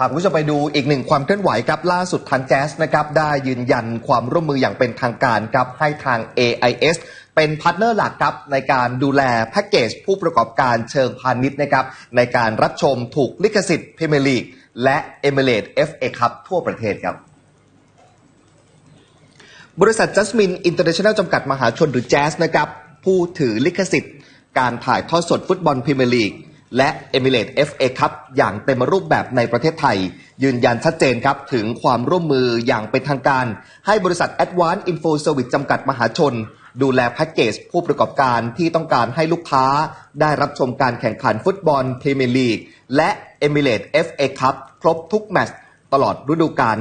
พาคุณผู้ชมไปดูอีกหนึ่งความเคลื่อนไหวครับล่าสุดทางแจ๊สนะครับได้ยืนยันความร่วมมืออย่างเป็นทางการครับให้ทาง AIS เป็นพาร์ทเนอร์หลักครับในการดูแลแพ็กเกจผู้ประกอบการเชิงพาณิชย์นะครับในการรับชมถูกลิขสิทธิ์พรีเมียร์ลีกและเอเมิเรต FA คัพทั่วประเทศครับบริษัทจัสมินอินเตอร์เนชั่นแนลจำกัดมหาชนหรือแจ๊สนะครับผู้ถือลิขสิทธิ์การถ่ายทอดสดฟุตบอลพรีเมียร์ลีก และเอมิเรต FA คัพอย่างเต็มรูปแบบในประเทศไทย ยืนยันชัดเจนครับ ถึงความร่วมมืออย่างเป็นทางการ ให้บริษัท Advanced Info Service จำกัดมหาชน ดูแลแพ็กเกจผู้ประกอบการที่ต้องการให้ลูกค้า ได้รับชมการแข่งขันฟุตบอลพรีเมียร์ลีกและเอมิเรต FA คัพครบทุกแมตช์ตลอดฤดูกาล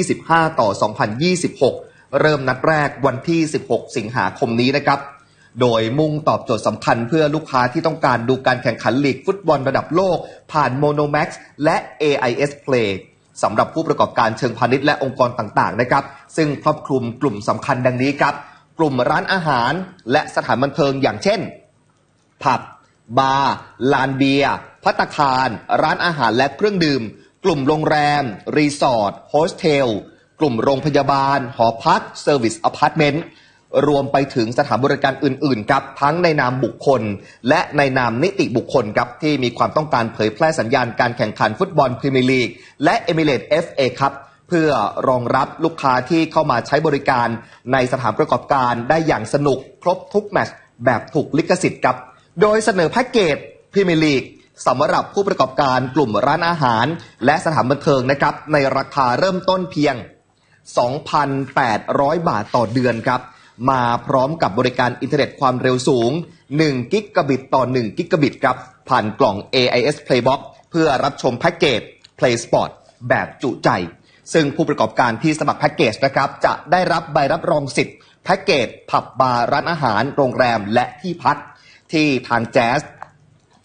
2025 ต่อ 2026 เริ่มนัดแรกวันที่ 16 สิงหาคมนี้นะครับ โดยมุ่งตอบโจทย์สำคัญเพื่อลูกค้าที่ต้องการดูการแข่งขันลีกฟุตบอลระดับโลก ผ่าน Monomax และ AIS Play สำหรับผู้ประกอบการเชิงพาณิชย์และองค์กรต่างๆนะครับ ซึ่งครอบคลุมกลุ่มสำคัญดังนี้ครับ กลุ่มร้านอาหารและสถานบันเทิงอย่างเช่น ผับ บาร์ ลานเบียร์พัตคาร ร้านอาหารและเครื่องดื่ม กลุ่มโรงแรม รีสอร์ท โฮสเทล กลุ่มโรงพยาบาล หอพัก เซอร์วิสอพาร์ตเมนต์ รวมไปถึงสถานบริการอื่นๆครับทั้งในนามบุคคล และในนามนิติบุคคลครับที่มีความต้องการเผยแพร่สัญญาณการแข่งขันฟุตบอลพรีเมียร์ลีก และเอมิเรต FA ครับเพื่อรองรับลูกค้าที่เข้ามาใช้บริการในสถานประกอบการได้อย่างสนุกครบทุกแมตช์แบบถูกลิขสิทธิ์ครับ โดยเสนอแพ็กเกจพรีเมียร์ลีกสำหรับผู้ประกอบการกลุ่มร้านอาหาร และสถานบันเทิงนะครับในราคาเริ่มต้นเพียง 2,800 บาทต่อเดือนครับ มาพร้อมกับบริการอินเทอร์เน็ตความเร็วสูง 1 กิกะบิตต่อ 1 กิกะบิตครับ ผ่านกล่อง AIS Playbox เพื่อรับชมแพ็กเกจ Play Sport แบบจุใจ ซึ่งผู้ประกอบการที่สมัครแพ็กเกจนะครับ จะได้รับใบรับรองสิทธิ์แพ็กเกจผับบาร์ร้านอาหาร โรงแรมและที่พักที่ทางแจ๊ส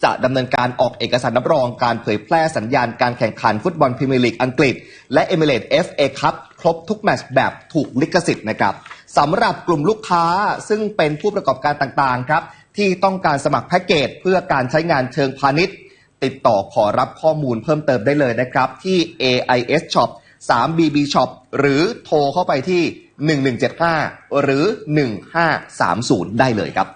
จะดำเนินการออกเอกสารรับรองการเผยแพร่สัญญาณการแข่งขันฟุตบอลพรีเมียร์ลีกอังกฤษ และเอมิเรต FA คัพครบทุกแมตช์แบบถูกลิขสิทธิ์นะครับสำหรับกลุ่มลูกค้าซึ่งเป็นผู้ประกอบการต่างๆครับที่ต้องการสมัครแพ็กเกจเพื่อการใช้งานเชิงพาณิชย์ ติดต่อขอรับข้อมูลเพิ่มเติมได้เลยนะครับ ที่ AIS Shop 3BB Shop หรือโทรเข้าไปที่ 1175 หรือ 1530 ได้เลยครับ